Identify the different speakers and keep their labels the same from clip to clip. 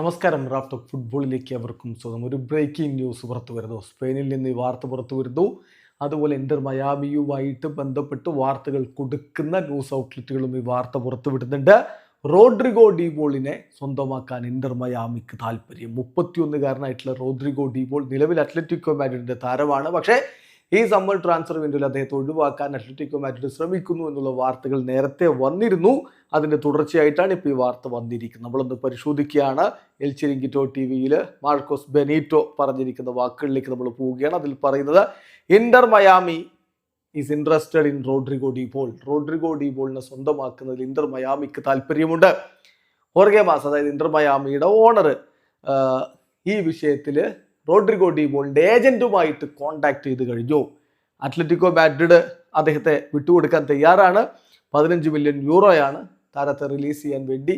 Speaker 1: നമസ്കാരം raft of ഫുട്ബോളിലേക്ക് അവർക്കും സ്വാഗതം. ഒരു ബ്രേക്കിംഗ് ന്യൂസ് പുറത്തു വരുന്നു. സ്പെയിനിൽ നിന്ന് ഈ വാർത്ത പുറത്തു വരുന്നു. അതുപോലെ ഇന്റർ മയാമിയുമായിട്ട് ബന്ധപ്പെട്ട് വാർത്തകൾ കൊടുക്കുന്ന ന്യൂസ് ഔട്ട്ലെറ്റുകളും ഈ വാർത്ത പുറത്തു വിടുന്നുണ്ട്. റോഡ്രിഗോ ഡിബോളിനെ സ്വന്തമാക്കാൻ ഇന്റർ മയാമിക്ക് താല്പര്യം. മുപ്പത്തിയൊന്നുകാരനായിട്ടുള്ള റോഡ്രിഗോ ഡിബോൾ നിലവിൽ അത്ലറ്റിക്കോ മാഡ്രിഡിന്റെ താരമാണ്. പക്ഷേ ഈ സമ്മർ ട്രാൻസ്ഫർ വിൻഡോയിൽ അദ്ദേഹത്തെ ഒഴിവാക്കാൻ അത്ലറ്റിക്കോ മാഡ്രിഡ് ശ്രമിക്കുന്നു എന്നുള്ള വാർത്തകൾ നേരത്തെ വന്നിരുന്നു. അതിന്റെ തുടർച്ചയായിട്ടാണ് ഇപ്പോൾ ഈ വാർത്ത വന്നിരിക്കുന്നത്. നമ്മളൊന്ന് പരിശോധിക്കുകയാണ്. എൽ ചിരിങ്കിറ്റോ ടി വിയിൽ മാർക്കോസ് ബെനീറ്റോ പറഞ്ഞിരിക്കുന്ന വാക്കുകളിലേക്ക് നമ്മൾ പോവുകയാണ്. അതിൽ പറയുന്നത് Inter Miami is interested in Rodrigo De Paul. Rodrigo De ബോളിനെ സ്വന്തമാക്കുന്നതിൽ ഇന്റർ മയാമിക്ക് താല്പര്യമുണ്ട്. ഓർഗെ മാസ് അതായത് ഇന്റർ മയാമിയുടെ ഓണർ ഈ വിഷയത്തിൽ റോഡ്രിഗോ ഡിപോളിന്റെ ഏജന്റുമായിട്ട് കോണ്ടാക്ട് ചെയ്ത് കഴിഞ്ഞു. അത്ലറ്റിക്കോ മാഡ്രിഡ് അദ്ദേഹത്തെ വിട്ടുകൊടുക്കാൻ തയ്യാറാണ്. പതിനഞ്ച് മില്യൺ യൂറോയാണ് താരത്തെ റിലീസ് ചെയ്യാൻ വേണ്ടി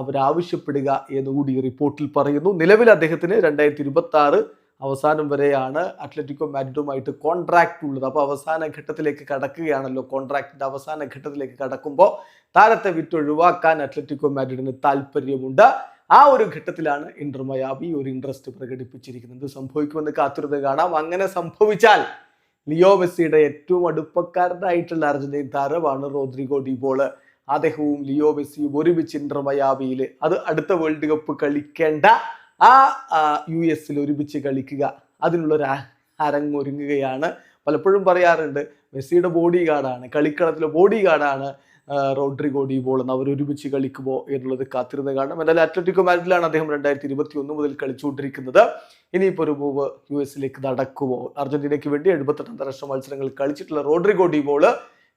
Speaker 1: അവരാവശ്യപ്പെടുക എന്നുകൂടി റിപ്പോർട്ടിൽ പറയുന്നു. നിലവിൽ അദ്ദേഹത്തിന് രണ്ടായിരത്തി ഇരുപത്തി ആറ് അവസാനം വരെയാണ് അത്ലറ്റിക്കോ മാഡ്രിഡുമായിട്ട് കോൺട്രാക്ട് ഉള്ളത്. അപ്പോൾ അവസാന ഘട്ടത്തിലേക്ക് കടക്കുകയാണല്ലോ കോൺട്രാക്ടിന്റെ അവസാന ഘട്ടത്തിലേക്ക് കടക്കുമ്പോൾ താരത്തെ വിറ്റൊഴിവാക്കാൻ അത്ലറ്റിക്കോ മാഡ്രിഡിന് താല്പര്യമുണ്ട് ആ ഒരു ഘട്ടത്തിലാണ് ഇന്റർ മയാബി ഒരു ഇൻട്രസ്റ്റ് പ്രകടിപ്പിച്ചിരിക്കുന്നത്. സംഭവിക്കുമെന്ന് കാത്തിരുന്ന് കാണാം. അങ്ങനെ സംഭവിച്ചാൽ ലിയോ മെസ്സിയുടെ ഏറ്റവും അടുപ്പക്കാരനായിട്ടുള്ള അർജന്റീൻ താരമാണ് റോദ്രിഗോ ഡിബോൾ അദ്ദേഹവും ലിയോ മെസ്സിയും ഒരുമിച്ച് ഇന്റർ മയാബിയിൽ അത് അടുത്ത വേൾഡ് കപ്പ് കളിക്കേണ്ട ആ യു എസിൽ ഒരുമിച്ച് കളിക്കുക. അതിനുള്ളൊരു അരങ്ങൊരുങ്ങുകയാണ്. പലപ്പോഴും പറയാറുണ്ട് മെസ്സിയുടെ ബോഡി ഗാർഡാണ് കളിക്കളത്തിലെ ബോഡി ഗാർഡാണ് റോഡ്രിഗോ ഡിബോൾ എന്ന് അവർ ഒരുമിച്ച് കളിക്കുമോ എന്നുള്ളത് കാത്തിരുന്ന് കാണണം. എന്നാലും അത്ലറ്റിക്കോ മാരിലാണ് അദ്ദേഹം രണ്ടായിരത്തി ഇരുപത്തി ഒന്ന് മുതൽ കളിച്ചുകൊണ്ടിരിക്കുന്നത്. ഇനിയിപ്പോൾ ഒരു മൂവ് യു എസിലേക്ക് നടക്കുമോ? അർജന്റീനയ്ക്ക് വേണ്ടി എഴുപത്തെട്ട് അന്താരാഷ്ട്ര മത്സരങ്ങൾ കളിച്ചിട്ടുള്ള റോഡ്രിഗോ ഡിബോൾ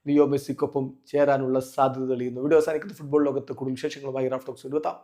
Speaker 1: ലിയോ മെസ്സിക്കൊപ്പം ചേരാനുള്ള സാധ്യത തെളിയുന്നു. വീഡിയോ അവസാനിക്കുന്ന ഫുട്ബോൾ ലോകത്ത് കൂടുതൽ വിശേഷങ്ങളുമായി റാഫ്റ്റോക്സ് എടുത്താം